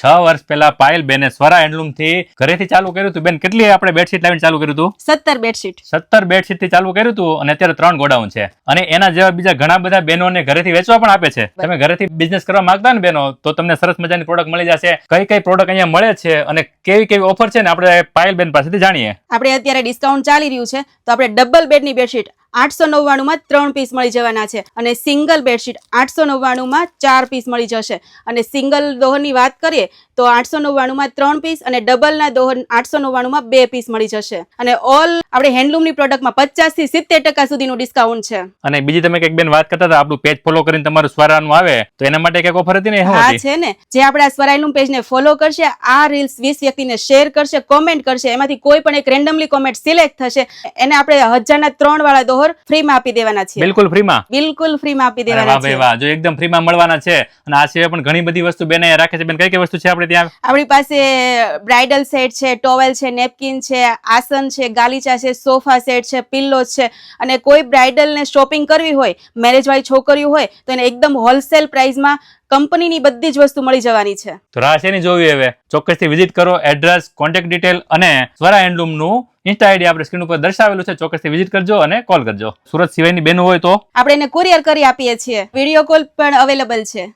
છ વર્ષ પહેલા પાયલ બેને સ્વરા હેન્ડલૂમથી ઘરેથી ચાલુ કર્યું હતું. બેન કેટલી આપણે બેડશીટ લાવીને ચાલુ કર્યું હતું? સત્તર બેડશીટ. સત્તર બેડશીટથી ચાલુ કર્યું હતું અને અત્યારે ત્રણ ગોડાઉન છે. અને એના જેવા બીજા ઘણા બધા બહેનોને ઘરેથી વેચવા પણ આપે છે. તમે ઘરેથી બિઝનેસ કરવા માંગતા ને બહેનો તો તમને સરસ મજાની પ્રોડક્ટ મળી જશે. કઈ કઈ પ્રોડક્ટ અહીંયા મળે છે અને કેવી કેવી ઓફર છે ને આપણે પાયલ બેન પાસેથી જાણીએ. આપણે અત્યારે ડિસ્કાઉન્ટ ચાલી રહ્યું છે તો આપણે ડબલ બેડની બેડશીટ આઠસો નવ્વાણુંમાં ત્રણ પીસ મળી જવાના છે અને સિંગલ બેડશીટ આઠસો નવ્વાણુંમાં ચાર પીસ મળી જશે. અને સિંગલ દોહરની વાત કરીએ તો આઠસો નવ્વાણુંમાં ત્રણ પીસ અને ડબલના દોહન આઠસો નવ્વાણુંમાં બે પીસ મળી જશે. અને ઓલ આપણે હેન્ડલૂમની પ્રોડક્ટમાં પચાસથી સિત્તેર ટકા સુધીનું ડિસ્કાઉન્ટ છે. અને બીજી તમે કંઈક બેન વાત કરતા હતા આપણું પેજ ફોલો કરીને તમારું સ્વરાનું આવે તો એના માટે કંઈક ઓફર હતી ને હા છે ને. જે આપણા સ્વરાયલુમ પેજને ફોલો કરશે આ રીલ્સ વીસ વ્યક્તિને શેર કરશે કોમેન્ટ કરશે એમાંથી કોઈ પણ એક રેન્ડમલી કોમેન્ટ સિલેક્ટ થશે એને આપણે હજારના ત્રણ વાળા દોહર ફ્રીમાં આપી દેવાના છે બિલકુલ ફ્રીમાં? બિલકુલ ફ્રીમાં આપી દેવાના છે વાહ જો એકદમ ફ્રીમાં મળવાના છે અને આ સિવાય પણ ઘણી બધી વસ્તુ બેન રાખે છે. બેન કઈ કઈ વસ્તુ છે આપણે ત્યાં આપણી પાસે બ્રાઇડલ સેટ છે ટોવેલ છે નેપકિન છે આસન છે ગાલીચા છે સોફા સેટ છે પિલ્લો છે. અને કોઈ બ્રાઇડલ ને શોપિંગ કરવી હોય મેરેજ વાળી છોકરીઓ હોય તો એને એકદમ હોલસેલ પ્રાઇસમાં કંપનીની બધી જ વસ્તુ મળી જવાની છે. તો રાહ શેની જોવી હવે. ચોક્કસથી વિઝિટ કરો એડ્રેસ કોન્ટેક્ટ ડિટેલ અને સ્વરા હેન્ડલૂમનું ઇન્સ્ટા આઈડી આપણે સ્ક્રીન ઉપર દર્શાવેલું છે. ચોક્કસથી વિઝિટ કરજો અને કોલ કરજો. સુરત સિવાયની બેન હોય તો? આપણે એને કુરિયર કરી આપીએ છીએ. વીડિયો કોલ પણ અવેલેબલ છે.